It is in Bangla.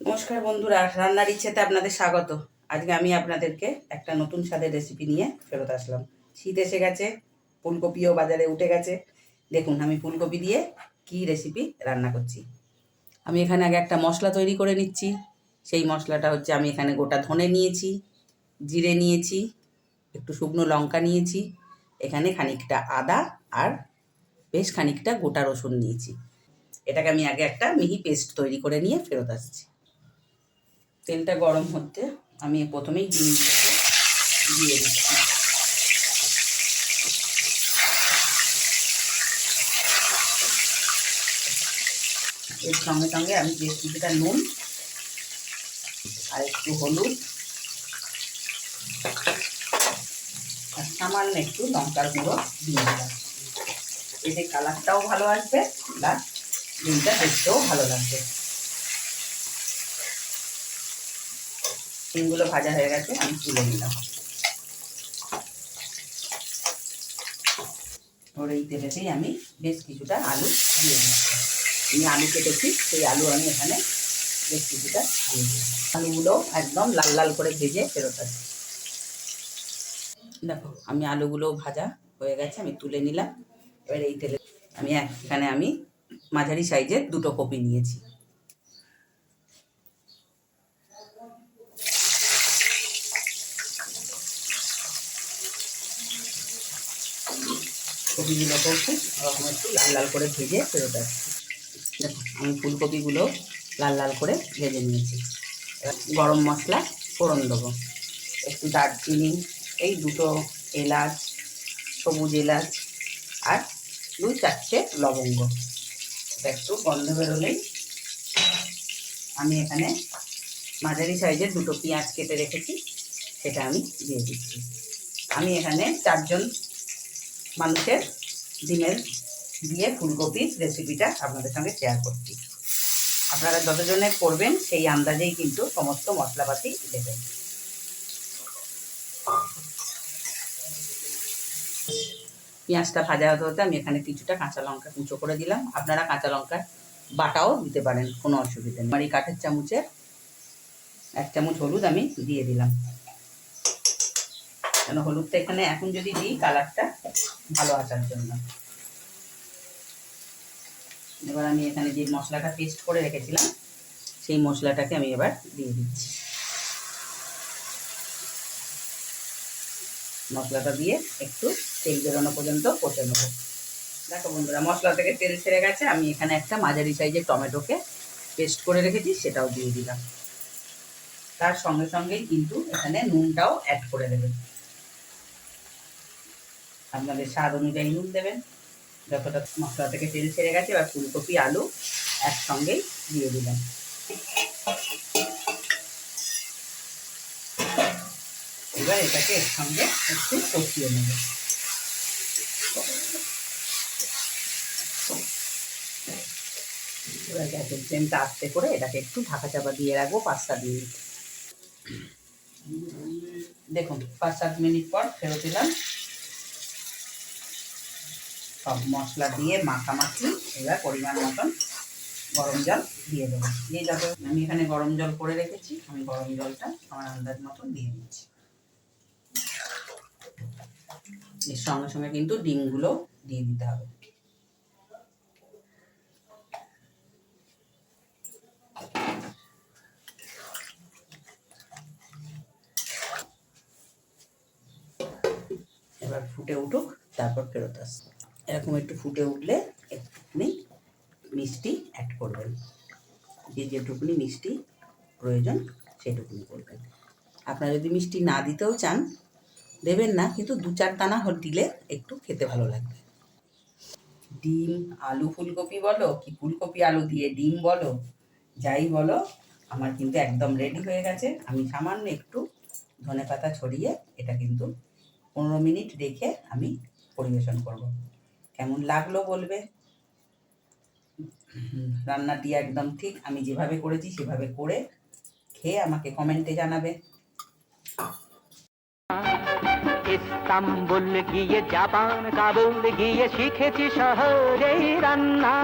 নমস্কার বন্ধুরা, রান্নার ইচ্ছেতে আপনাদের স্বাগত। আজকে আমি আপনাদেরকে একটা নতুন স্বাদের রেসিপি নিয়ে ফেরত আসলাম। শীত এসে গেছে, ফুলকপিও বাজারে উঠে গেছে। দেখুন, আমি ফুলকপি দিয়ে কি রেসিপি রান্না করছি। আমি এখানে আগে একটা মশলা তৈরি করে নিচ্ছি। সেই মশলাটা হচ্ছে আমি এখানে গোটা ধনে নিয়েছি, জিরে নিয়েছি, একটু শুকনো লঙ্কা নিয়েছি, এখানে খানিকটা আদা আর বেশ খানিকটা গোটা রসুন নিয়েছি। এটাকে আমি আগে একটা মিহি পেস্ট তৈরি করে নিয়ে ফেরত আসছি। তেলটা গরম হতে আমি প্রথমেই ডিমগুলোকে দিয়ে দিচ্ছি। এর সঙ্গে সঙ্গে আমি বেশ কিছুটা নুন আর একটু হলুদ আর সামান্য একটু লঙ্কার গুঁড়ো দিয়ে দিলাম। এতে কালারটাও ভালো আসবে, প্লাস ডিমটা দেখতেও ভালো লাগবে। ডিমগুলো ভাজা হয়ে গেছে, আমি তুলে নিলাম। ওর এই তেলেতেই আমি বেশ কিছুটা আলু দিয়ে দিচ্ছি। আমি আলু কেটেছি, সেই আলু আমি এখানে বেশ কিছুটা দিয়ে দিই আলুগুলো একদম লাল লাল করে ভেজে ফেরত আসি দেখো, আমি আলুগুলো ভাজা হয়ে গেছে, আমি তুলে নিলাম। এবার এই তেলে আমি এখানে আমি মাঝারি সাইজের দুটো কপি নিয়েছি। কপিগুলোকেও খুব ওরকম একটু লাল লাল করে ভেজে ফেরত আসছি। দেখো, আমি ফুলকপিগুলো লাল লাল করে ভেজে নিয়েছি। গরম মশলা ফোড়ন দেবো। একটু দারচিনি, এই দুটো এলাচ, সবুজ এলাচ আর দুই চারটে লবঙ্গ। এটা একটু গন্ধ বেরোলেই আমি এখানে মাঝারি সাইজের দুটো পেঁয়াজ কেটে রেখেছি, সেটা আমি দিয়ে দিচ্ছি। আমি এখানে চারজন মানুষের ডিমের দিয়ে ফুলকপির রেসিপিটা আপনাদের সঙ্গে শেয়ার করছি। আপনারা যতজনে করবেন, সেই আন্দাজেই কিন্তু সমস্ত মশলাপাতি দেবেন। পেঁয়াজটা ভাজা হতে হতে আমি এখানে কিছুটা কাঁচা লঙ্কা কুচো করে দিলাম। আপনারা কাঁচা লঙ্কা বাটাও দিতে পারেন, কোনো অসুবিধা নেই। আমার এই কাঠের চামচের এক চামচ হলুদ আমি দিয়ে দিলাম। কেন হলুদটা এখানে এখন যদি দিই, কালারটা ভালো আসার জন্য। এবার আমি এখানে যে মশলাটা পেস্ট করে রেখেছিলাম, সেই মশলাটাকে আমি এবার দিয়ে দিচ্ছি। মশলাটা দিয়ে একটু তেল বেরোনো পর্যন্ত কষে নেব। দেখো বন্ধুরা, মশলা থেকে তেল ছেড়ে গেছে। আমি এখানে একটা মাঝারি সাইজের টমেটোকে পেস্ট করে রেখেছি, সেটাও দিয়ে দিলাম। তার সঙ্গে সঙ্গেই কিন্তু এখানে নুনটাও অ্যাড করে দেবেন আপনাদের স্বাদ অনুযায়ী নুন দেবেন। যতটা মশলা থেকে তেল ছেড়ে গেছে, এবার ফুলকপি, আলু একসঙ্গেই দিয়ে দিলাম। এবার এটাকে এর সঙ্গে একটু কষিয়ে নেব। এবার গ্যাসের ফ্লেমটা আস্তে করে এটাকে একটু ঢাকা চাপা দিয়ে রাখব, পাঁচ সাত মিনিট। দেখুন, পাঁচ সাত মিনিট পর ফেরত দিলাম সব মশলা দিয়ে মাখামাখি এবার পরিমাণ মতন গরম জল দিয়ে দেবো। দিয়ে যত আমি এখানে গরম জল করে রেখেছি, আমি গরম জলটা আমার আন্দাজ মতন দিয়ে দিচ্ছি। এর সঙ্গে সঙ্গে কিন্তু ডিমগুলো দিয়ে দিতে হবে। এবার ফুটে উঠুক, তারপর ফেরত আসবে এরকম একটু ফুটে উঠলে একটুখানি মিষ্টি অ্যাড করবেন। যে যেটুকুনি মিষ্টি প্রয়োজন সেটুকুনি করবেন। আপনারা যদি মিষ্টি না দিতেও চান, দেবেন না, কিন্তু দু চার দানা দিলে একটু খেতে ভালো লাগবে। ডিম, আলু, ফুলকপি বলো কি ফুলকপি, আলু দিয়ে ডিম বলো, যাই বলো, আমার কিন্তু একদম রেডি হয়ে গেছে। আমি সামান্য একটু ধনে পাতা ছড়িয়ে এটা কিন্তু পনেরো মিনিট রেখে আমি পরিবেশন করব। কেমন লাগল বলবে? রান্নাটি একদম ঠিক। আমি যেভাবে করেছি সেভাবে করে খেয়ে আমাকে কমেন্টে জানাবে। ইস্তাম্বুল গিয়ে, জাপান, কাবুল গিয়ে শিখেছি শহরে রান্না।